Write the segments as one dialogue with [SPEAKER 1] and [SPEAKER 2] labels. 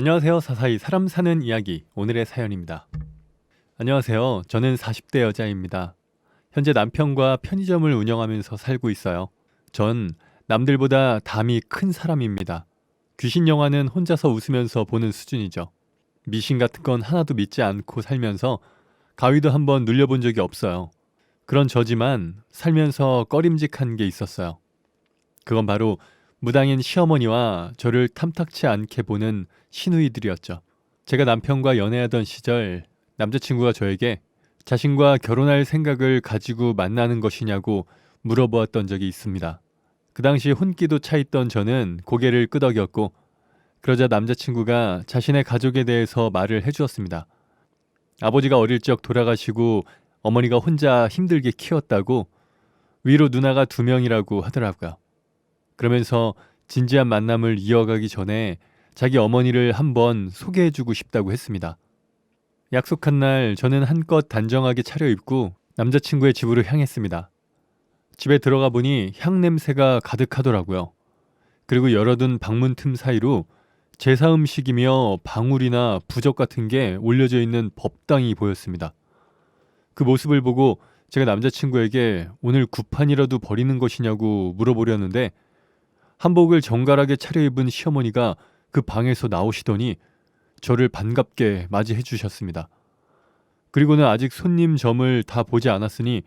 [SPEAKER 1] 안녕하세요. 사사이 사람 사는 이야기 오늘의 사연입니다. 안녕하세요. 저는 40대 여자입니다. 현재 남편과 편의점을 운영하면서 살고 있어요. 전 남들보다 담이 큰 사람입니다. 귀신 영화는 혼자서 웃으면서 보는 수준이죠. 미신 같은 건 하나도 믿지 않고 살면서 가위도 한번 눌려본 적이 없어요. 그런 저지만 살면서 꺼림직한 게 있었어요. 그건 바로 무당인 시어머니와 저를 탐탁치 않게 보는 시누이들이었죠. 제가 남편과 연애하던 시절 남자친구가 저에게 자신과 결혼할 생각을 가지고 만나는 것이냐고 물어보았던 적이 있습니다. 그 당시 혼기도 차 있던 저는 고개를 끄덕였고 그러자 남자친구가 자신의 가족에 대해서 말을 해주었습니다. 아버지가 어릴 적 돌아가시고 어머니가 혼자 힘들게 키웠다고 위로 누나가 두 명이라고 하더라고요. 그러면서 진지한 만남을 이어가기 전에 자기 어머니를 한번 소개해주고 싶다고 했습니다. 약속한 날 저는 한껏 단정하게 차려입고 남자친구의 집으로 향했습니다. 집에 들어가 보니 향 냄새가 가득하더라고요. 그리고 열어둔 방문 틈 사이로 제사 음식이며 방울이나 부적 같은 게 올려져 있는 법당이 보였습니다. 그 모습을 보고 제가 남자친구에게 오늘 구판이라도 버리는 것이냐고 물어보려는데 한복을 정갈하게 차려입은 시어머니가 그 방에서 나오시더니 저를 반갑게 맞이해 주셨습니다. 그리고는 아직 손님 점을 다 보지 않았으니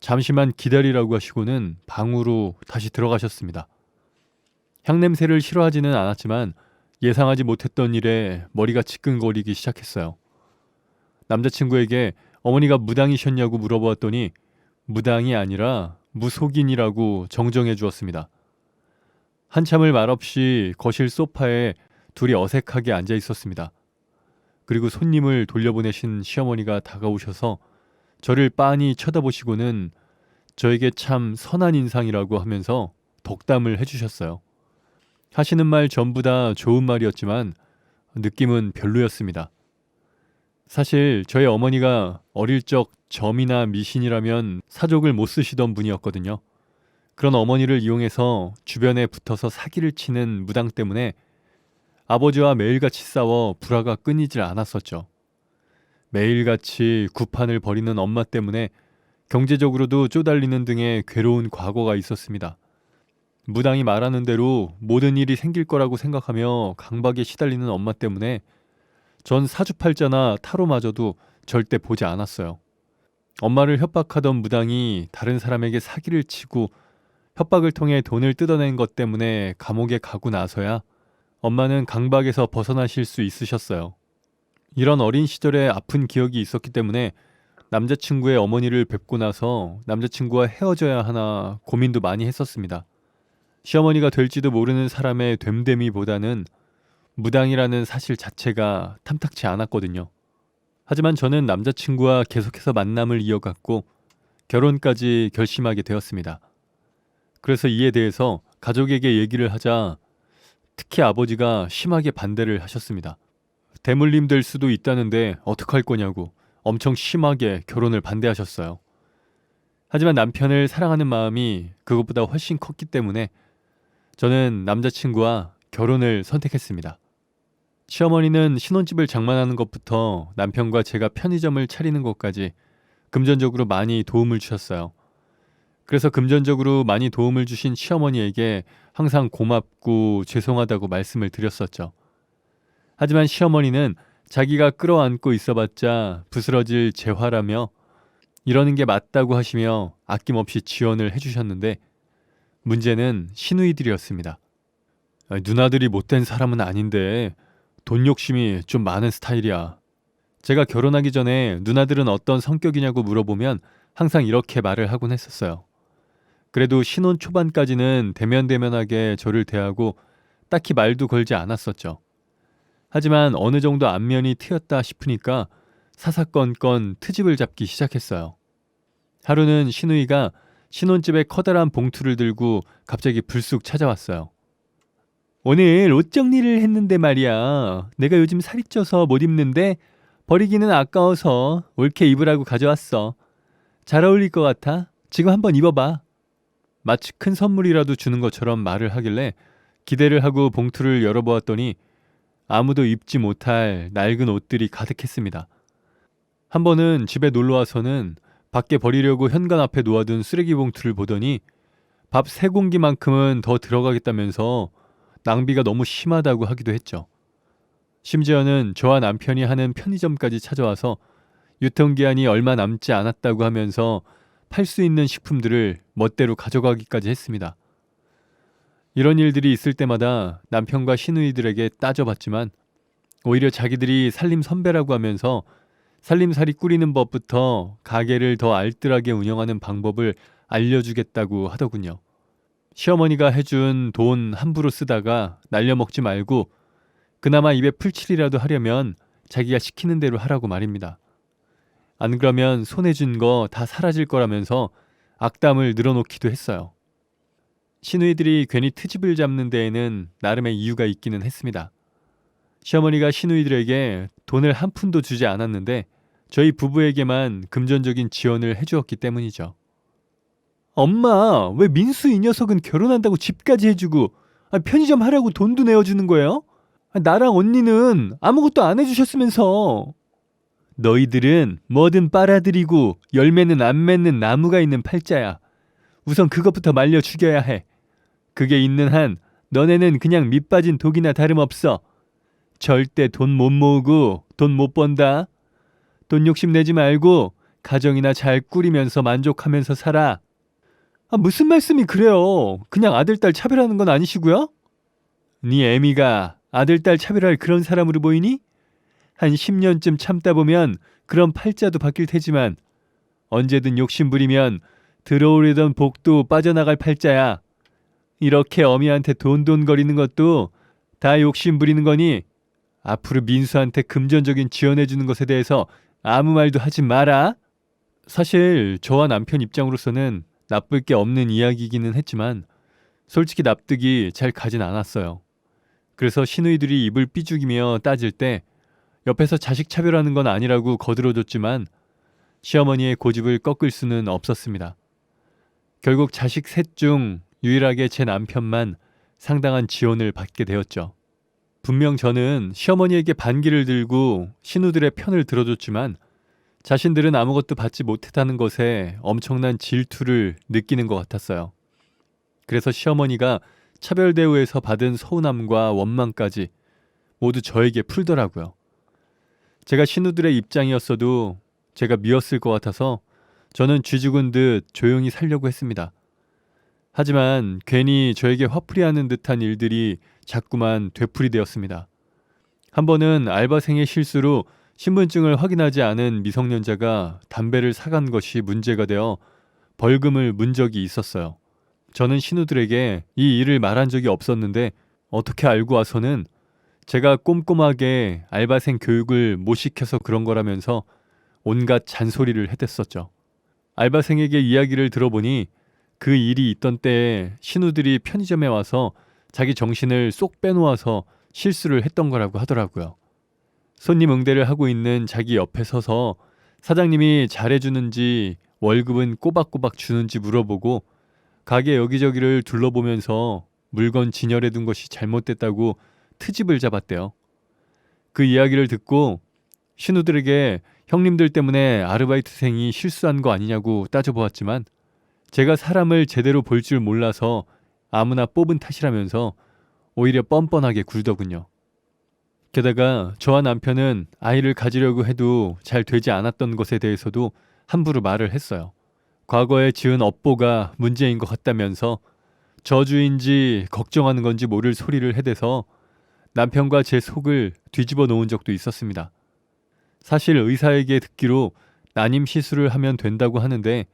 [SPEAKER 1] 잠시만 기다리라고 하시고는 방으로 다시 들어가셨습니다. 향냄새를 싫어하지는 않았지만 예상하지 못했던 일에 머리가 지끈거리기 시작했어요. 남자친구에게 어머니가 무당이셨냐고 물어보았더니 무당이 아니라 무속인이라고 정정해 주었습니다. 한참을 말없이 거실 소파에 둘이 어색하게 앉아 있었습니다. 그리고 손님을 돌려보내신 시어머니가 다가오셔서 저를 빤히 쳐다보시고는 저에게 참 선한 인상이라고 하면서 덕담을 해주셨어요. 하시는 말 전부 다 좋은 말이었지만 느낌은 별로였습니다. 사실 저희 어머니가 어릴 적 점이나 미신이라면 사족을 못 쓰시던 분이었거든요. 그런 어머니를 이용해서 주변에 붙어서 사기를 치는 무당 때문에 아버지와 매일같이 싸워 불화가 끊이질 않았었죠. 매일같이 구판을 벌이는 엄마 때문에 경제적으로도 쪼달리는 등의 괴로운 과거가 있었습니다. 무당이 말하는 대로 모든 일이 생길 거라고 생각하며 강박에 시달리는 엄마 때문에 전 사주팔자나 타로마저도 절대 보지 않았어요. 엄마를 협박하던 무당이 다른 사람에게 사기를 치고 협박을 통해 돈을 뜯어낸 것 때문에 감옥에 가고 나서야 엄마는 강박에서 벗어나실 수 있으셨어요. 이런 어린 시절에 아픈 기억이 있었기 때문에 남자친구의 어머니를 뵙고 나서 남자친구와 헤어져야 하나 고민도 많이 했었습니다. 시어머니가 될지도 모르는 사람의 됨됨이보다는 무당이라는 사실 자체가 탐탁치 않았거든요. 하지만 저는 남자친구와 계속해서 만남을 이어갔고 결혼까지 결심하게 되었습니다. 그래서 이에 대해서 가족에게 얘기를 하자 특히 아버지가 심하게 반대를 하셨습니다. 대물림 될 수도 있다는데 어떡할 거냐고 엄청 심하게 결혼을 반대하셨어요. 하지만 남편을 사랑하는 마음이 그것보다 훨씬 컸기 때문에 저는 남자친구와 결혼을 선택했습니다. 시어머니는 신혼집을 장만하는 것부터 남편과 제가 편의점을 차리는 것까지 금전적으로 많이 도움을 주셨어요. 그래서 금전적으로 많이 도움을 주신 시어머니에게 항상 고맙고 죄송하다고 말씀을 드렸었죠. 하지만 시어머니는 자기가 끌어안고 있어봤자 부스러질 재화라며 이러는 게 맞다고 하시며 아낌없이 지원을 해주셨는데 문제는 시누이들이었습니다. 누나들이 못된 사람은 아닌데 돈 욕심이 좀 많은 스타일이야. 제가 결혼하기 전에 누나들은 어떤 성격이냐고 물어보면 항상 이렇게 말을 하곤 했었어요. 그래도 신혼 초반까지는 대면대면하게 저를 대하고 딱히 말도 걸지 않았었죠. 하지만 어느 정도 안면이 트였다 싶으니까 사사건건 트집을 잡기 시작했어요. 하루는 신우이가 신혼집에 커다란 봉투를 들고 갑자기 불쑥 찾아왔어요. 오늘 옷 정리를 했는데 말이야. 내가 요즘 살이 쪄서 못 입는데 버리기는 아까워서 옳게 입으라고 가져왔어. 잘 어울릴 것 같아. 지금 한번 입어봐. 마치 큰 선물이라도 주는 것처럼 말을 하길래 기대를 하고 봉투를 열어보았더니 아무도 입지 못할 낡은 옷들이 가득했습니다. 한 번은 집에 놀러 와서는 밖에 버리려고 현관 앞에 놓아둔 쓰레기 봉투를 보더니 밥 세 공기만큼은 더 들어가겠다면서 낭비가 너무 심하다고 하기도 했죠. 심지어는 저와 남편이 하는 편의점까지 찾아와서 유통기한이 얼마 남지 않았다고 하면서 팔 수 있는 식품들을 멋대로 가져가기까지 했습니다. 이런 일들이 있을 때마다 남편과 시누이들에게 따져봤지만 오히려 자기들이 살림 선배라고 하면서 살림살이 꾸리는 법부터 가게를 더 알뜰하게 운영하는 방법을 알려주겠다고 하더군요. 시어머니가 해준 돈 함부로 쓰다가 날려먹지 말고 그나마 입에 풀칠이라도 하려면 자기가 시키는 대로 하라고 말입니다. 안 그러면 손에 준거다 사라질 거라면서 악담을 늘어놓기도 했어요. 시누이들이 괜히 트집을 잡는 데에는 나름의 이유가 있기는 했습니다. 시어머니가 시누이들에게 돈을 한 푼도 주지 않았는데 저희 부부에게만 금전적인 지원을 해주었기 때문이죠. 엄마, 왜 민수 이 녀석은 결혼한다고 집까지 해주고 아, 편의점 하라고 돈도 내어주는 거예요? 아, 나랑 언니는 아무것도 안 해주셨으면서. 너희들은 뭐든 빨아들이고 열매는 안 맺는 나무가 있는 팔자야. 우선 그것부터 말려 죽여야 해. 그게 있는 한 너네는 그냥 밑 빠진 독이나 다름없어. 절대 돈 못 모으고 돈 못 번다. 돈 욕심 내지 말고 가정이나 잘 꾸리면서 만족하면서 살아. 아, 무슨 말씀이 그래요? 그냥 아들, 딸 차별하는 건 아니시고요? 네 애미가 아들, 딸 차별할 그런 사람으로 보이니? 한 10년쯤 참다 보면 그런 팔자도 바뀔 테지만 언제든 욕심 부리면 들어오려던 복도 빠져나갈 팔자야. 이렇게 어미한테 돈돈거리는 것도 다 욕심 부리는 거니 앞으로 민수한테 금전적인 지원해주는 것에 대해서 아무 말도 하지 마라. 사실 저와 남편 입장으로서는 나쁠 게 없는 이야기이기는 했지만 솔직히 납득이 잘 가진 않았어요. 그래서 시누이들이 입을 삐죽이며 따질 때 옆에서 자식 차별하는 건 아니라고 거들어줬지만 시어머니의 고집을 꺾을 수는 없었습니다. 결국 자식 셋 중 유일하게 제 남편만 상당한 지원을 받게 되었죠. 분명 저는 시어머니에게 반기를 들고 신우들의 편을 들어줬지만 자신들은 아무것도 받지 못했다는 것에 엄청난 질투를 느끼는 것 같았어요. 그래서 시어머니가 차별 대우에서 받은 서운함과 원망까지 모두 저에게 풀더라고요. 제가 신우들의 입장이었어도 제가 미웠을 것 같아서 저는 쥐죽은 듯 조용히 살려고 했습니다. 하지만 괜히 저에게 화풀이하는 듯한 일들이 자꾸만 되풀이되었습니다. 한 번은 알바생의 실수로 신분증을 확인하지 않은 미성년자가 담배를 사간 것이 문제가 되어 벌금을 문 적이 있었어요. 저는 신우들에게 이 일을 말한 적이 없었는데 어떻게 알고 와서는 제가 꼼꼼하게 알바생 교육을 못 시켜서 그런 거라면서 온갖 잔소리를 해댔었죠. 알바생에게 이야기를 들어보니 그 일이 있던 때에 신우들이 편의점에 와서 자기 정신을 쏙 빼놓아서 실수를 했던 거라고 하더라고요. 손님 응대를 하고 있는 자기 옆에 서서 사장님이 잘해주는지 월급은 꼬박꼬박 주는지 물어보고 가게 여기저기를 둘러보면서 물건 진열해 둔 것이 잘못됐다고 트집을 잡았대요. 그 이야기를 듣고 신우들에게 형님들 때문에 아르바이트생이 실수한 거 아니냐고 따져보았지만 제가 사람을 제대로 볼 줄 몰라서 아무나 뽑은 탓이라면서 오히려 뻔뻔하게 굴더군요. 게다가 저와 남편은 아이를 가지려고 해도 잘 되지 않았던 것에 대해서도 함부로 말을 했어요. 과거에 지은 업보가 문제인 것 같다면서 저주인지 걱정하는 건지 모를 소리를 해대서 남편과 제 속을 뒤집어 놓은 적도 있었습니다. 사실 의사에게 듣기로 난임 시술을 하면 된다고 하는데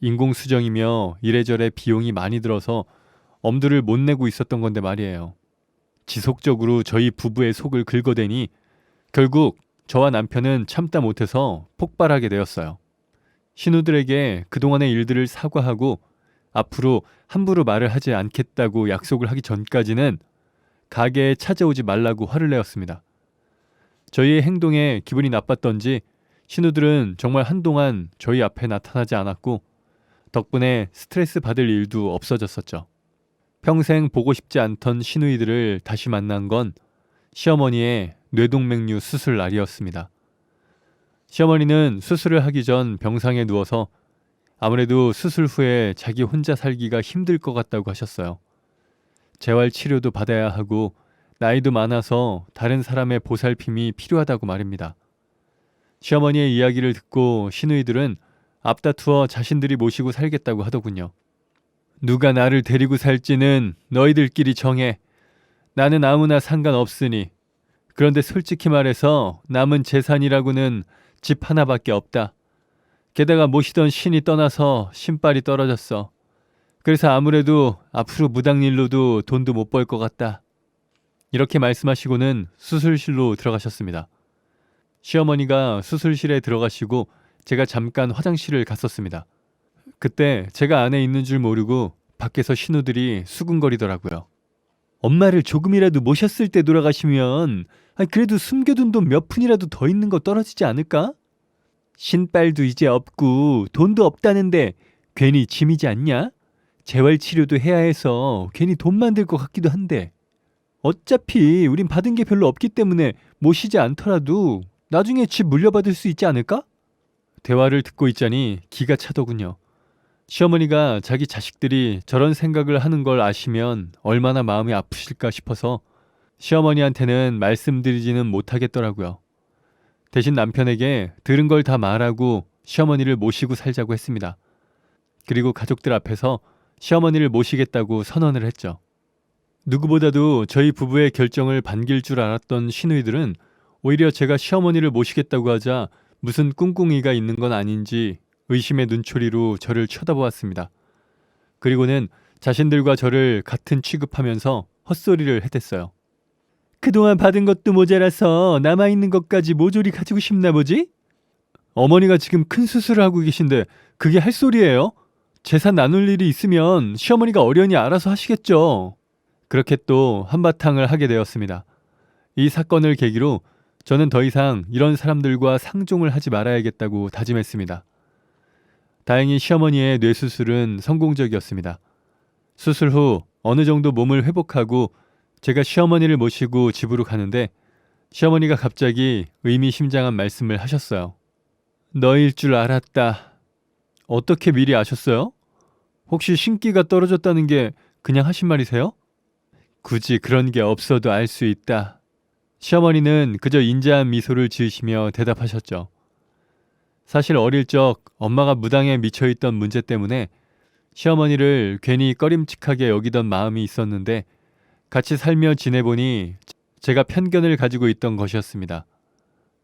[SPEAKER 1] 인공수정이며 이래저래 비용이 많이 들어서 엄두를 못 내고 있었던 건데 말이에요. 지속적으로 저희 부부의 속을 긁어대니 결국 저와 남편은 참다 못해서 폭발하게 되었어요. 신우들에게 그동안의 일들을 사과하고 앞으로 함부로 말을 하지 않겠다고 약속을 하기 전까지는 가게에 찾아오지 말라고 화를 내었습니다. 저희의 행동에 기분이 나빴던지 신우들은 정말 한동안 저희 앞에 나타나지 않았고 덕분에 스트레스 받을 일도 없어졌었죠. 평생 보고 싶지 않던 신우이들을 다시 만난 건 시어머니의 뇌동맥류 수술 날이었습니다. 시어머니는 수술을 하기 전 병상에 누워서 아무래도 수술 후에 자기 혼자 살기가 힘들 것 같다고 하셨어요. 재활 치료도 받아야 하고 나이도 많아서 다른 사람의 보살핌이 필요하다고 말입니다. 시어머니의 이야기를 듣고 시누이들은 앞다투어 자신들이 모시고 살겠다고 하더군요. 누가 나를 데리고 살지는 너희들끼리 정해. 나는 아무나 상관없으니. 그런데 솔직히 말해서 남은 재산이라고는 집 하나밖에 없다. 게다가 모시던 신이 떠나서 신발이 떨어졌어. 그래서 아무래도 앞으로 무당일로도 돈도 못 벌 것 같다. 이렇게 말씀하시고는 수술실로 들어가셨습니다. 시어머니가 수술실에 들어가시고 제가 잠깐 화장실을 갔었습니다. 그때 제가 안에 있는 줄 모르고 밖에서 신우들이 수군거리더라고요. 엄마를 조금이라도 모셨을 때 돌아가시면 그래도 숨겨둔 돈 몇 푼이라도 더 있는 거 떨어지지 않을까? 신발도 이제 없고 돈도 없다는데 괜히 짐이지 않냐? 재활 치료도 해야 해서 괜히 돈 만 들 것 같기도 한데 어차피 우린 받은 게 별로 없기 때문에 모시지 않더라도 나중에 집 물려받을 수 있지 않을까? 대화를 듣고 있자니 기가 차더군요. 시어머니가 자기 자식들이 저런 생각을 하는 걸 아시면 얼마나 마음이 아프실까 싶어서 시어머니한테는 말씀드리지는 못하겠더라고요. 대신 남편에게 들은 걸 다 말하고 시어머니를 모시고 살자고 했습니다. 그리고 가족들 앞에서 시어머니를 모시겠다고 선언을 했죠. 누구보다도 저희 부부의 결정을 반길 줄 알았던 시누이들은 오히려 제가 시어머니를 모시겠다고 하자 무슨 꿍꿍이가 있는 건 아닌지 의심의 눈초리로 저를 쳐다보았습니다. 그리고는 자신들과 저를 같은 취급하면서 헛소리를 해댔어요. 그동안 받은 것도 모자라서 남아있는 것까지 모조리 가지고 싶나 보지? 어머니가 지금 큰 수술을 하고 계신데 그게 할 소리예요? 재산 나눌 일이 있으면 시어머니가 어련히 알아서 하시겠죠. 그렇게 또 한바탕을 하게 되었습니다. 이 사건을 계기로 저는 더 이상 이런 사람들과 상종을 하지 말아야겠다고 다짐했습니다. 다행히 시어머니의 뇌수술은 성공적이었습니다. 수술 후 어느 정도 몸을 회복하고 제가 시어머니를 모시고 집으로 가는데 시어머니가 갑자기 의미심장한 말씀을 하셨어요. 너일 줄 알았다. 어떻게 미리 아셨어요? 혹시 신기가 떨어졌다는 게 그냥 하신 말이세요? 굳이 그런 게 없어도 알 수 있다. 시어머니는 그저 인자한 미소를 지으시며 대답하셨죠. 사실 어릴 적 엄마가 무당에 미쳐있던 문제 때문에 시어머니를 괜히 꺼림칙하게 여기던 마음이 있었는데 같이 살며 지내보니 제가 편견을 가지고 있던 것이었습니다.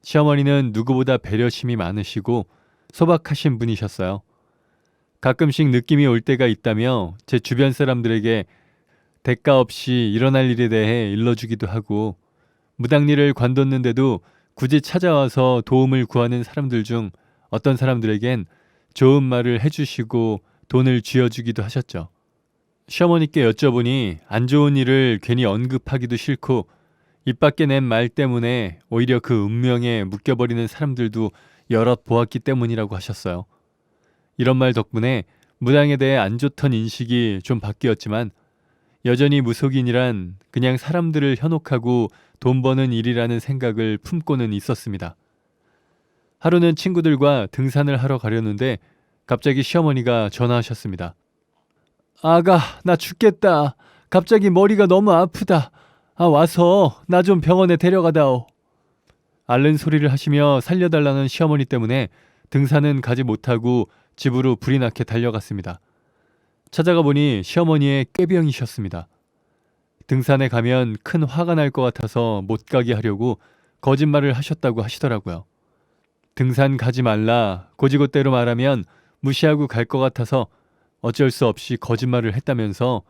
[SPEAKER 1] 시어머니는 누구보다 배려심이 많으시고 소박하신 분이셨어요. 가끔씩 느낌이 올 때가 있다며 제 주변 사람들에게 대가 없이 일어날 일에 대해 일러주기도 하고 무당일을 관뒀는데도 굳이 찾아와서 도움을 구하는 사람들 중 어떤 사람들에겐 좋은 말을 해주시고 돈을 쥐어주기도 하셨죠. 시어머니께 여쭤보니 안 좋은 일을 괜히 언급하기도 싫고 입 밖에 낸 말 때문에 오히려 그 운명에 묶여버리는 사람들도 여럿 보았기 때문이라고 하셨어요. 이런 말 덕분에 무당에 대해 안 좋던 인식이 좀 바뀌었지만 여전히 무속인이란 그냥 사람들을 현혹하고 돈 버는 일이라는 생각을 품고는 있었습니다. 하루는 친구들과 등산을 하러 가려는데 갑자기 시어머니가 전화하셨습니다. 아가, 나 죽겠다. 갑자기 머리가 너무 아프다. 아, 와서 나 좀 병원에 데려가다오. 앓는 소리를 하시며 살려달라는 시어머니 때문에 등산은 가지 못하고 집으로 불이 나게 달려갔습니다. 찾아가 보니 시어머니의 꾀병이셨습니다. 등산에 가면 큰 화가 날 것 같아서 못 가게 하려고 거짓말을 하셨다고 하시더라고요. 등산 가지 말라 고지고대로 말하면 무시하고 갈 것 같아서 어쩔 수 없이 거짓말을 했다면서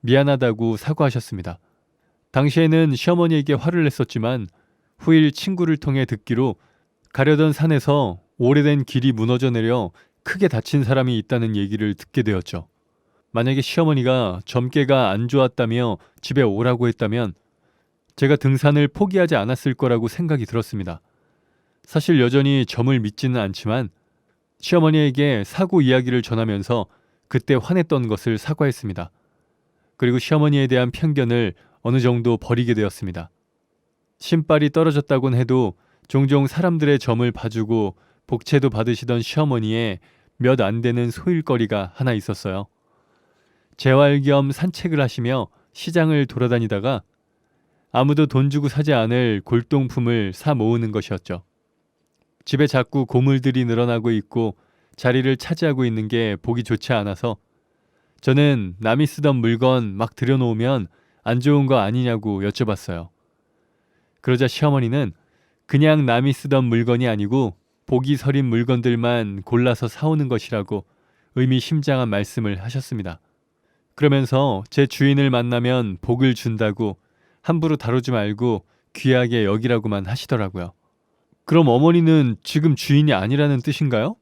[SPEAKER 1] 미안하다고 사과하셨습니다. 당시에는 시어머니에게 화를 냈었지만 후일 친구를 통해 듣기로 가려던 산에서 오래된 길이 무너져 내려 크게 다친 사람이 있다는 얘기를 듣게 되었죠. 만약에 시어머니가 점괘가 안 좋았다며 집에 오라고 했다면 제가 등산을 포기하지 않았을 거라고 생각이 들었습니다. 사실 여전히 점을 믿지는 않지만 시어머니에게 사고 이야기를 전하면서 그때 화냈던 것을 사과했습니다. 그리고 시어머니에 대한 편견을 어느 정도 버리게 되었습니다. 신발이 떨어졌다곤 해도 종종 사람들의 점을 봐주고 복채도 받으시던 시어머니의 몇 안 되는 소일거리가 하나 있었어요. 재활 겸 산책을 하시며 시장을 돌아다니다가 아무도 돈 주고 사지 않을 골동품을 사 모으는 것이었죠. 집에 자꾸 고물들이 늘어나고 있고 자리를 차지하고 있는 게 보기 좋지 않아서 저는 남이 쓰던 물건 막 들여놓으면 안 좋은 거 아니냐고 여쭤봤어요. 그러자 시어머니는 그냥 남이 쓰던 물건이 아니고 복이 서린 물건들만 골라서 사오는 것이라고 의미심장한 말씀을 하셨습니다. 그러면서 제 주인을 만나면 복을 준다고 함부로 다루지 말고 귀하게 여기라고만 하시더라고요. 그럼 어머니는 지금 주인이 아니라는 뜻인가요?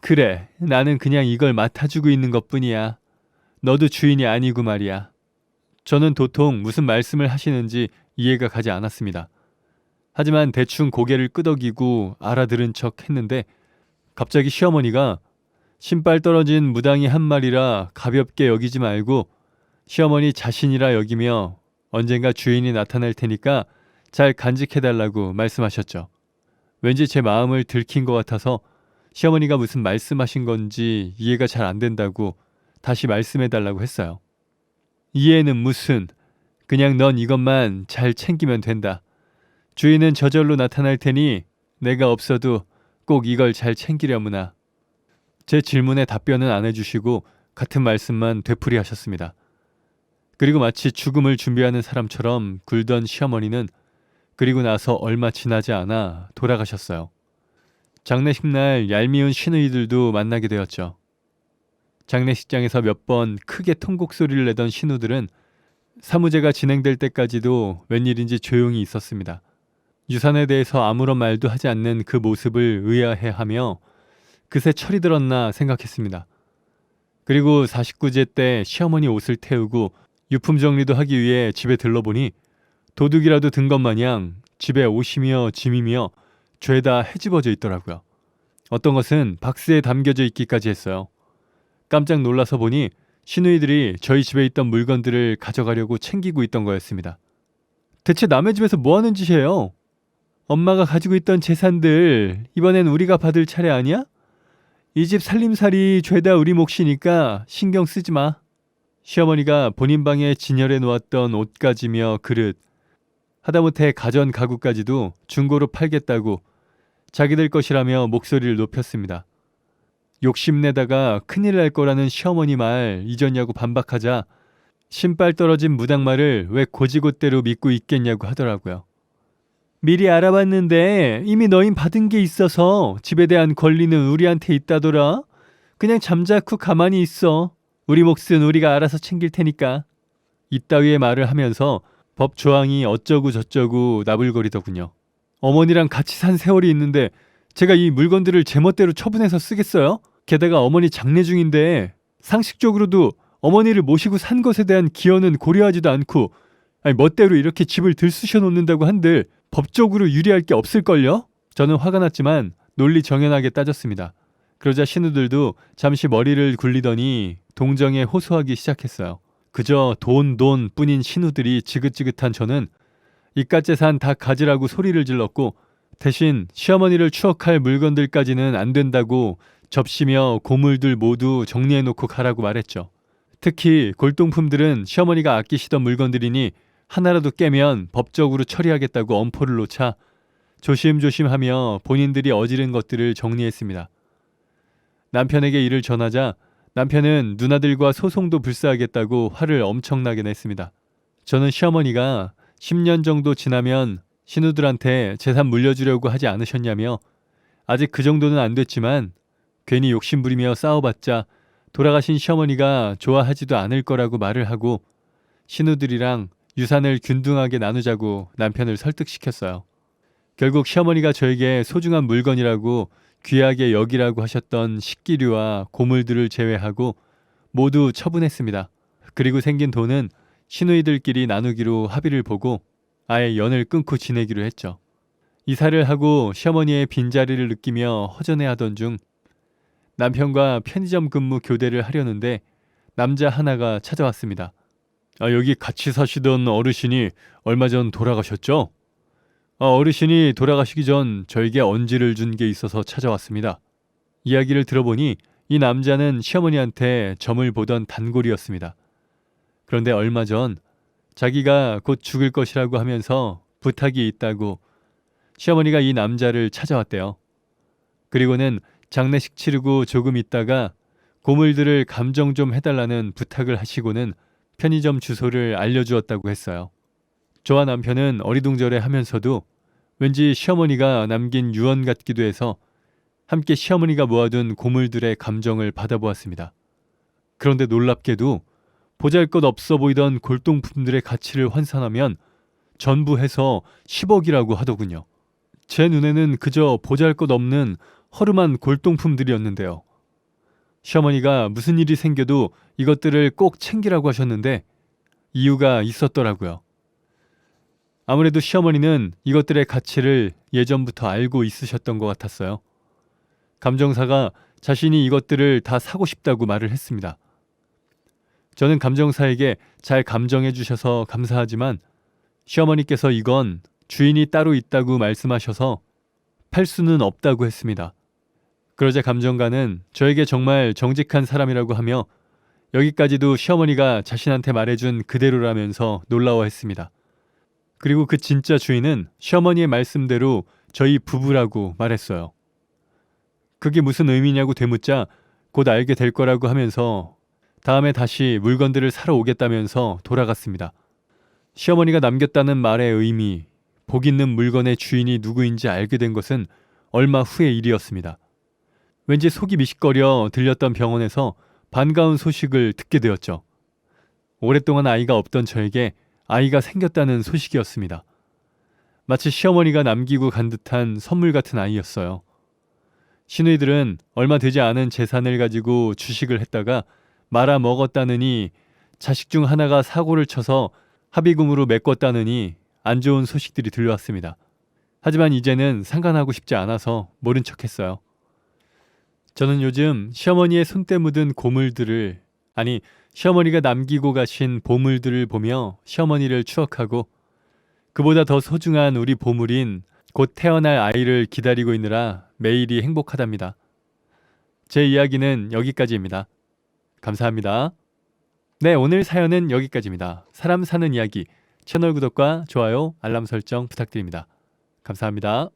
[SPEAKER 1] 그래, 나는 그냥 이걸 맡아주고 있는 것 뿐이야. 너도 주인이 아니고 말이야. 저는 도통 무슨 말씀을 하시는지 이해가 가지 않았습니다. 하지만 대충 고개를 끄덕이고 알아들은 척 했는데 갑자기 시어머니가 신발 떨어진 무당이 한 마리라 가볍게 여기지 말고 시어머니 자신이라 여기며 언젠가 주인이 나타날 테니까 잘 간직해달라고 말씀하셨죠. 왠지 제 마음을 들킨 것 같아서 시어머니가 무슨 말씀하신 건지 이해가 잘 안 된다고 다시 말씀해달라고 했어요. 이해는 무슨, 그냥 넌 이것만 잘 챙기면 된다. 주인은 저절로 나타날 테니 내가 없어도 꼭 이걸 잘 챙기려무나. 제 질문에 답변은 안 해주시고 같은 말씀만 되풀이 하셨습니다. 그리고 마치 죽음을 준비하는 사람처럼 굴던 시어머니는 그리고 나서 얼마 지나지 않아 돌아가셨어요. 장례식 날 얄미운 시누이들도 만나게 되었죠. 장례식장에서 몇 번 크게 통곡 소리를 내던 신우들은 사무제가 진행될 때까지도 웬일인지 조용히 있었습니다. 유산에 대해서 아무런 말도 하지 않는 그 모습을 의아해하며 그새 철이 들었나 생각했습니다. 그리고 49제 때 시어머니 옷을 태우고 유품 정리도 하기 위해 집에 들러보니 도둑이라도 든 것 마냥 집에 옷이며 짐이며 죄다 헤집어져 있더라고요. 어떤 것은 박스에 담겨져 있기까지 했어요. 깜짝 놀라서 보니 시누이들이 저희 집에 있던 물건들을 가져가려고 챙기고 있던 거였습니다. 대체 남의 집에서 뭐 하는 짓이에요? 엄마가 가지고 있던 재산들 이번엔 우리가 받을 차례 아니야? 이 집 살림살이 죄다 우리 몫이니까 신경 쓰지 마. 시어머니가 본인 방에 진열해 놓았던 옷가지며 그릇, 하다못해 가전 가구까지도 중고로 팔겠다고 자기들 것이라며 목소리를 높였습니다. 욕심내다가 큰일 날 거라는 시어머니 말 잊었냐고 반박하자 신발 떨어진 무당말을 왜 고지곳대로 믿고 있겠냐고 하더라고요. 미리 알아봤는데 이미 너흰 받은 게 있어서 집에 대한 권리는 우리한테 있다더라. 그냥 잠자코 가만히 있어. 우리 몫은 우리가 알아서 챙길 테니까. 이따위의 말을 하면서 법 조항이 어쩌고 저쩌고 나불거리더군요. 어머니랑 같이 산 세월이 있는데 제가 이 물건들을 제멋대로 처분해서 쓰겠어요? 게다가 어머니 장례 중인데 상식적으로도 어머니를 모시고 산 것에 대한 기여는 고려하지도 않고 아니 멋대로 이렇게 집을 들쑤셔 놓는다고 한들 법적으로 유리할 게 없을걸요? 저는 화가 났지만 논리 정연하게 따졌습니다. 그러자 신우들도 잠시 머리를 굴리더니 동정에 호소하기 시작했어요. 그저 돈, 돈 뿐인 신우들이 지긋지긋한 저는 이깟 재 산 다 가지라고 소리를 질렀고 대신 시어머니를 추억할 물건들까지는 안 된다고 접시며 고물들 모두 정리해놓고 가라고 말했죠. 특히 골동품들은 시어머니가 아끼시던 물건들이니 하나라도 깨면 법적으로 처리하겠다고 엄포를 놓자 조심조심하며 본인들이 어지른 것들을 정리했습니다. 남편에게 이를 전하자 남편은 누나들과 소송도 불사하겠다고 화를 엄청나게 냈습니다. 저는 시어머니가 10년 정도 지나면 신우들한테 재산 물려주려고 하지 않으셨냐며 아직 그 정도는 안 됐지만 괜히 욕심부리며 싸워봤자 돌아가신 시어머니가 좋아하지도 않을 거라고 말을 하고 신우들이랑 유산을 균등하게 나누자고 남편을 설득시켰어요. 결국 시어머니가 저에게 소중한 물건이라고 귀하게 여기라고 하셨던 식기류와 고물들을 제외하고 모두 처분했습니다. 그리고 생긴 돈은 시누이들끼리 나누기로 합의를 보고 아예 연을 끊고 지내기로 했죠. 이사를 하고 시어머니의 빈자리를 느끼며 허전해하던 중 남편과 편의점 근무 교대를 하려는데 남자 하나가 찾아왔습니다. 아, 여기 같이 사시던 어르신이 얼마 전 돌아가셨죠? 어, 어르신이 돌아가시기 전 저에게 언지를 준 게 있어서 찾아왔습니다. 이야기를 들어보니 이 남자는 시어머니한테 점을 보던 단골이었습니다. 그런데 얼마 전 자기가 곧 죽을 것이라고 하면서 부탁이 있다고 시어머니가 이 남자를 찾아왔대요. 그리고는 장례식 치르고 조금 있다가 고물들을 감정 좀 해달라는 부탁을 하시고는 편의점 주소를 알려주었다고 했어요. 저와 남편은 어리둥절해 하면서도 왠지 시어머니가 남긴 유언 같기도 해서 함께 시어머니가 모아둔 고물들의 감정을 받아보았습니다. 그런데 놀랍게도 보잘 것 없어 보이던 골동품들의 가치를 환산하면 전부 해서 10억이라고 하더군요. 제 눈에는 그저 보잘 것 없는 허름한 골동품들이었는데요. 시어머니가 무슨 일이 생겨도 이것들을 꼭 챙기라고 하셨는데 이유가 있었더라고요. 아무래도 시어머니는 이것들의 가치를 예전부터 알고 있으셨던 것 같았어요. 감정사가 자신이 이것들을 다 사고 싶다고 말을 했습니다. 저는 감정사에게 잘 감정해 주셔서 감사하지만 시어머니께서 이건 주인이 따로 있다고 말씀하셔서 팔 수는 없다고 했습니다. 그러자 감정가는 저에게 정말 정직한 사람이라고 하며 여기까지도 시어머니가 자신한테 말해준 그대로라면서 놀라워했습니다. 그리고 그 진짜 주인은 시어머니의 말씀대로 저희 부부라고 말했어요. 그게 무슨 의미냐고 되묻자 곧 알게 될 거라고 하면서 다음에 다시 물건들을 사러 오겠다면서 돌아갔습니다. 시어머니가 남겼다는 말의 의미, 복 있는 물건의 주인이 누구인지 알게 된 것은 얼마 후의 일이었습니다. 왠지 속이 미식거려 들렸던 병원에서 반가운 소식을 듣게 되었죠. 오랫동안 아이가 없던 저에게 아이가 생겼다는 소식이었습니다. 마치 시어머니가 남기고 간 듯한 선물 같은 아이였어요. 시누이들은 얼마 되지 않은 재산을 가지고 주식을 했다가 말아 먹었다느니 자식 중 하나가 사고를 쳐서 합의금으로 메꿨다느니 안 좋은 소식들이 들려왔습니다. 하지만 이제는 상관하고 싶지 않아서 모른 척했어요. 저는 요즘 시어머니의 손때 묻은 고물들을 아니 시어머니가 남기고 가신 보물들을 보며 시어머니를 추억하고 그보다 더 소중한 우리 보물인 곧 태어날 아이를 기다리고 있느라 매일이 행복하답니다. 제 이야기는 여기까지입니다. 감사합니다. 네, 오늘 사연은 여기까지입니다. 사람 사는 이야기 채널 구독과 좋아요, 알람 설정 부탁드립니다. 감사합니다.